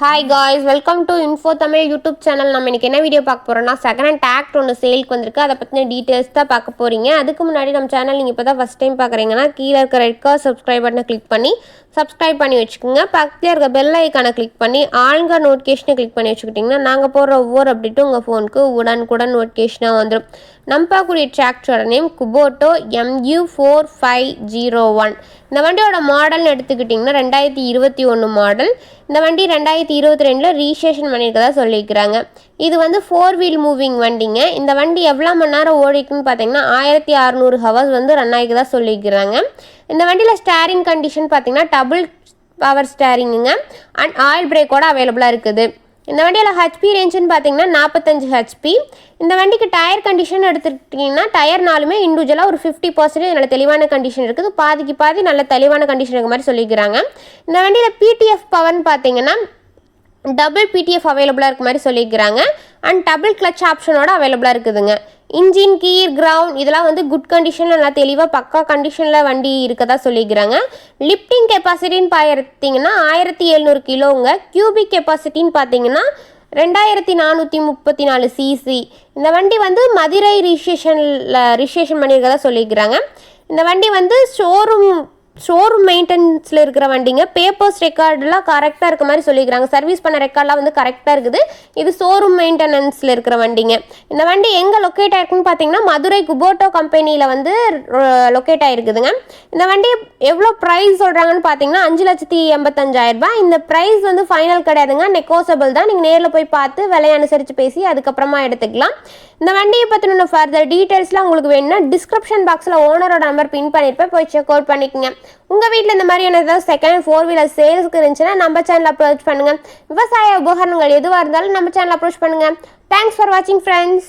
Hi guys welcome to info Tamil YouTube channel நம்ம இன்றைக்கி என்ன வீடியோ பார்க்க போகிறோம்னா செகண்ட் ஹேண்ட் ஆக்ட் ஒன்று சேலுக்கு வந்திருக்கு. அதை பற்றின டீட்டெயில்ஸ் தான் பார்க்க போகிறீங்க அதுக்கு முன்னாடி நம்ம சேனல் நீங்கள் இப்போ தான் ஃபஸ்ட் டைம் பார்க்குறீங்கன்னா கீழே இருக்கிற ரெட் கலர் சப்ஸ்கிரைப் பட்டனை கிளிக் பண்ணி சப்ஸ்கிரைப் பண்ணி வச்சுக்கோங்க. பக்கத்தில் இருக்க பெல் ஐக்கானை கிளிக் பண்ணி ஆளுங்க நோட்டிஃபிகேஷனை கிளிக் பண்ணி வச்சுக்கிட்டிங்கன்னா நாங்கள் போடுற ஒவ்வொரு அப்டேட்டும் உங்கள் ஃபோனுக்கு உடனுக்குடன் நோட்டிஃபிகேஷனாக வந்துடும் நம்ம பார்க்கக்கூடிய டிராக்டரோட name Kubota MU four five zero one இந்த வண்டியோட மாடல்னு எடுத்துக்கிட்டிங்கன்னா ரெண்டாயிரத்தி இருபத்தி ஒன்று மாடல் இந்த வண்டி ரெண்டாயிரத்தி இருபத்தி ரெண்டில் ரீஸ்டேஷன் பண்ணியிருக்கதா சொல்லியிருக்கிறாங்க. இது வந்து ஃபோர் வீல் மூவிங் வண்டிங்க. இந்த வண்டி எவ்வளோ மணி நேரம் ஓடிக்குன்னு பார்த்தீங்கன்னா ஆயிரத்தி அறநூறு ஹவர்ஸ் வந்து ரன் ஆகிக்கதா சொல்லியிருக்கிறாங்க. இந்த வண்டியில் ஸ்டேரிங் கண்டிஷன் பார்த்தீங்கன்னா டபுள் பவர் ஸ்டேரிங்குங்க அண்ட் ஆயில் பிரேக்கோட அவைலபிளாக இருக்குது. இந்த வண்டியில் ஹெச்பி ரேஞ்சுன்னு பார்த்தீங்கன்னா நாற்பத்தஞ்சு ஹெச்பி இந்த வண்டிக்கு டயர் கண்டிஷன் எடுத்துக்கிட்டிங்கன்னா டயர் நாலுமே இண்டிவிஜுவலாக ஒரு ஃபிஃப்டி பர்சன்டேஜ் நல்ல தெளிவான கண்டிஷன் இருக்குது. பாதிக்கு பாதி நல்ல தெளிவான கண்டிஷன் இருக்க மாதிரி சொல்லிக்கிறாங்க இந்த வண்டியில் பிடிஎஃப் பவர்னு பார்த்தீங்கன்னா டபுள் பிடிஎஃப் அவைலபிளாக இருக்க மாதிரி சொல்லியிருக்கிறாங்க. அண்ட் டபுள் கிளச் ஆப்ஷனோட அவைலபிளாக இருக்குதுங்க. இன்ஜின் கீர் கிரவுண்ட் இதெல்லாம் வந்து குட் கண்டிஷனில் நல்லா தெளிவாக பக்கா கண்டிஷனில் வண்டி இருக்கதா சொல்லியிருக்கிறாங்க. லிஃப்டிங் கெப்பாசிட்டின்னு பார்த்தீங்கன்னா ஆயிரத்தி எழுநூறு கிலோங்க. கியூபிக் கெப்பாசிட்டின்னு பார்த்தீங்கன்னா ரெண்டாயிரத்தி நானூற்றி முப்பத்தி நாலு சிசி இந்த வண்டி வந்து மதுரை ரிஜிஸ்ட்ரேஷனில் ரிஜிஸ்ட்ரேஷன் பண்ணியிருக்கதா சொல்லியிருக்கிறாங்க. இந்த வண்டி வந்து ஷோரூம் ஷோரூம் மெயின்டெனன்ஸில் இருக்கிற வண்டிங்க. பேப்பர்ஸ் ரெக்கார்டெலாம் கரெக்டாக இருக்க மாதிரி சொல்லிக்கிறாங்க. சர்வீஸ் பண்ண ரெக்கார்ட்லாம் வந்து கரெக்டாக இருக்குது. இது ஷோரூம் மெயின்டெனன்ஸில் இருக்கிற வண்டிங்க. இந்த வண்டி எங்கே லொக்கேட் ஆயிருக்குன்னு பார்த்தீங்கன்னா மதுரை குபோட்டோ கம்பெனியில் வந்து லொக்கேட் ஆகிருக்குதுங்க இந்த வண்டி எவ்வளோ ப்ரைஸ் சொல்கிறாங்கன்னு பார்த்தீங்கன்னா அஞ்சு லட்சத்தி எண்பத்தஞ்சாயிரம் ரூபாய். இந்த ப்ரைஸ் வந்து ஃபைனல் கிடையாதுங்க. நெகோசபிள் தான். நீங்கள் நேரில் போய் பார்த்து விலையை அனுசரித்து பேசி அதுக்கப்புறமா எடுத்துக்கலாம். இந்த வண்டியை பற்றின ஃபர்தர் டீட்டெயில்ஸ்லாம் உங்களுக்கு வேணும்னா டிஸ்கிரிப்ஷன் பாக்ஸில் ஓனரோட நம்பர் பின் பண்ணியிருப்பேன். போய் செக் அவுட் பண்ணிக்கோங்க. உங்கள் வீட்டில் இந்த மாதிரியான ஏதாவது செகண்ட் ஃபோர் வீலர் சேல்ஸ்க்கு இருந்துச்சுன்னா நம்ம சேனல் அப்ரோச் பண்ணுங்கள் விவசாய உபகரணங்கள் எதுவாக இருந்தாலும் நம்ம சேனல் அப்ரோச் பண்ணுங்கள் தேங்க்ஸ் ஃபார் வாட்சிங் ஃப்ரெண்ட்ஸ்